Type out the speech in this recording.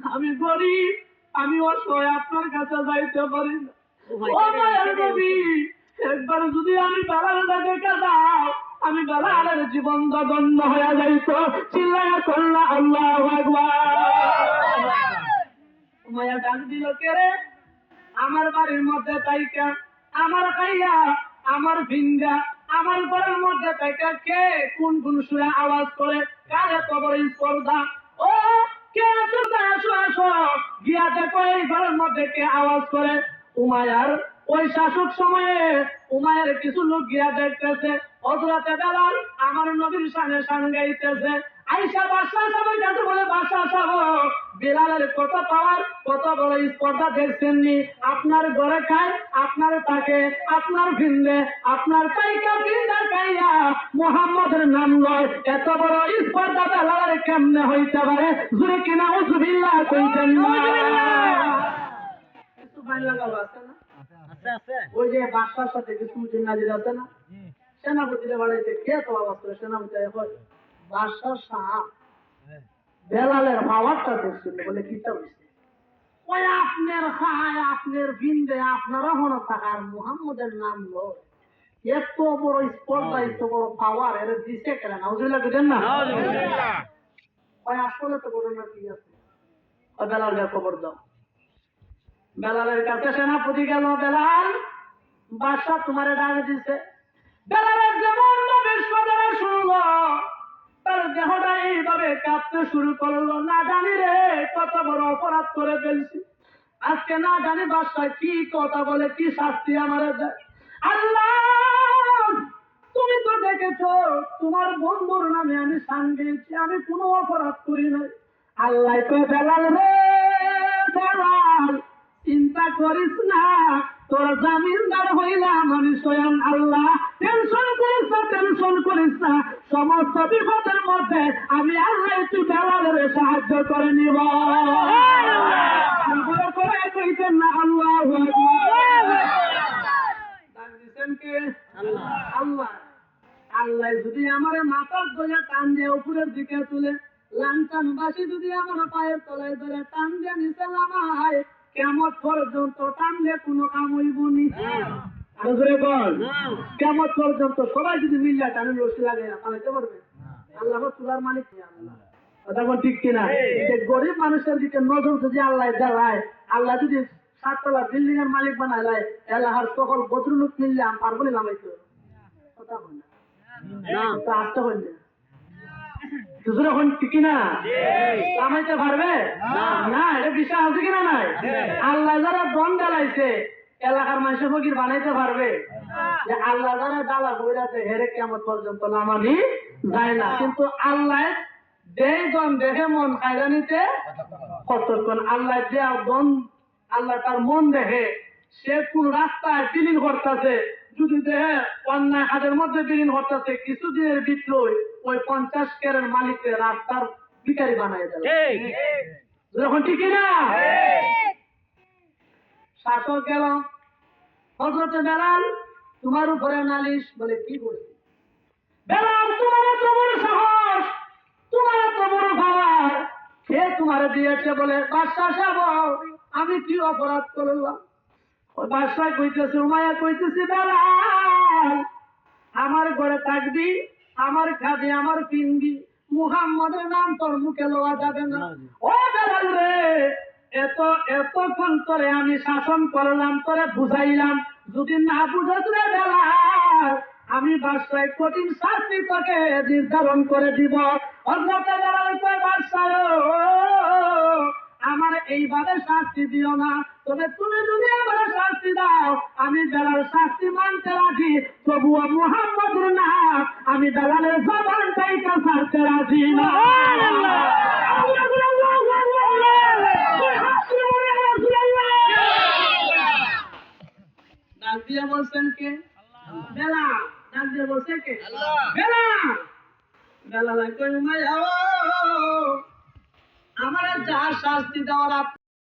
আমি গরিব আমি অসহায় আপনার কাছে যাইতে পারি একবার যদি আমি আমি জীবন হয়ে যাইত। চিল্লায়া করলা আল্লাহ মায়া ডাক দিল আমার বাড়ির মধ্যে তাইকা আমার খাইয়া আমার ভিঙ্গা আমার ঘরের মধ্যে তাইকা কে? কোন কোন সুরে আওয়াজ করে? কারে কবর স্পর্ধা? ও, কে আছো আসো আসো গিয়া দেখো এই ঘরের মধ্যে কে আওয়াজ করে? উমায়ার ওই শাসক সময়ে উমায়ের কিছু লোক গিয়া দেখতেছে। অজরাতে বেলাল আমার নবীর সামনে সান গাইতেছে। আইসা বাদশাহ সাহেবের কাছে বলে বাদশাহ সাহেব বিলালের কত পাওয়ার কত বড় স্পর্ধা দেখছেন নি আপনার ঘরে খায় আপনার তাকে আপনার ভিন্দে আপনার কাইকা ভিন্দা কাইয়া মোহাম্মদের নাম লয়। এত বড় স্পর্ধা বেলালের কেমনে হইতে পারে? জুড়ে কিনা উজুবিল্লাহ কইতেন না। ওই যে বাদশার সাথে কিছু নাজির আছে না? সেনাপতিরা বাড়াইছে কে তো আওয়াজ করে সেনাপতি? এখন বাদশাহ শাহ বেলালের পাওয়ারটা দেখছিল বলে কি হয়েছে ওই আপনার সাহায় আপনার বিন্দে আপনার হন থাকার মুহাম্মদের নাম লয়। এত বড় স্পর্ধা এত বড় পাওয়ার এর দিছে কেন? নাউজুবিল্লাহ বুঝেন না? ওই আসলে তো ঘটনা কি আছে? ওই বেলালের খবর দাও। বেলালের কাছে সেনাপতি গেল বেলাল বাদশাহ তোমারে ডাক দিছে। বেলালের যেমন নবীর কথাটা শুনলো। দেহটা এইভাবে কাঁপতে শুরু করল। না জানি রে, কত বড় অপরাধ করে ফেলছি। আজকে না জানি বাদশাহ কি কথা বলে, কি শাস্তি আমার আল্লাহ, তুমি তো দেখেছ, তোমার বন্ধুর নামে আমি সান দিয়েছি, আমি কোনো অপরাধ করি নাই। আল্লাহ তো বেলাল রে, বেলাল, চিন্তা করিস না। তোর জামিনদার হইলাম, আমি স্বয়ং আল্লাহ। টেনশন করিস না টেনশন করিস না। সমস্ত বিপদের মধ্যে আমি আল্লাহ একটু বেলালের সাহায্য করে নিব। আল্লাহ যদি আমার মাথার ধরে টান দিয়ে উপরের দিকে তুলে লাঞ্চান বাসি যদি আমার পায়ের তলায় ধরে, টান দিয়ে নিচে নামায় কেমন পর্যন্ত টানলে কোনো কাম হইব নি? আরও ধরে বল কেমন পর্যন্ত সবাই যদি মিল্লা টানে রসি লাগে পালাইতে পারবে আল্লাহ তুলার মালিক কথা বল ঠিক কিনা? যে গরিব মানুষের দিকে নজর যদি আল্লাহ জ্বালায় আল্লাহ যদি সাততলা বিল্ডিং এর মালিক বানায় লাই এলাহার সকল বদ্রুলুক মিললে আমি পারব না কথা বল না। আসতে হইল দুসরা এখন ঠিক না? কামাইতে পারবে? না। এটা বিশ্বাস আছে কিনা নাই? আল্লাহ যারা জ্বালাইছে এলাকার মানুষের ফকির বানাইতে পারবে। যে আল্লাহ যারা ডালা বইরাতে হেরে কেমন পর্যন্ত নামানি যায় না। কিন্তু আল্লাহ দন দেখে মন খাইরা নিতে কতক্ষণ আল্লাহ যে দন আল্লাহ তার মন দেখে সে কোন রাস্তায় বিলীন করতেছে যদি অন্যায় হাতের মধ্যে বিলীন করতেছে কিছুদিনের ভিতরে ওই পঞ্চাশ কেরের মালিককে রাস্তার ভিকারি বানাই দেবে। যখন ঠিকই না? শাসক গেল হজরতে বেলাল তোমার উপরে নালিশ বলে কি করছি বেলাল তোমার এত বড় সাহস তোমার এত বড় ভাবার সে তোমার দিয়েছে বলে বাদশাহ সাহেব আমি কি অপরাধ করলাম? ওই কইতেছে উমায়া কইতেছে বেলাল আমার ঘরে থাকবি আমার খাবি আমার পিনবি মুহাম্মদের নাম তোর মুখে লওয়া যাবে না। ও বেলাল রে এত এতক্ষণ তোরে আমি শাসন করলাম তোরে বুঝাইলাম। যদি না বুঝাস রে বেলাল আমি বাদশাহ কঠিন শাস্তি তোকে নির্ধারণ করে দিব। অন্যতে বেলাল কয় বাদশাহ আমার এইভাবে শাস্তি দিও না। তবে তুমি যদি আমি বেলাল শাস্তি মানতে রাজি। তবুও মোহাম্মদুর না আমি বেলালের জবানটাই কাছাড়তে রাজি না। আমার যা শাস্তি দেওয়ার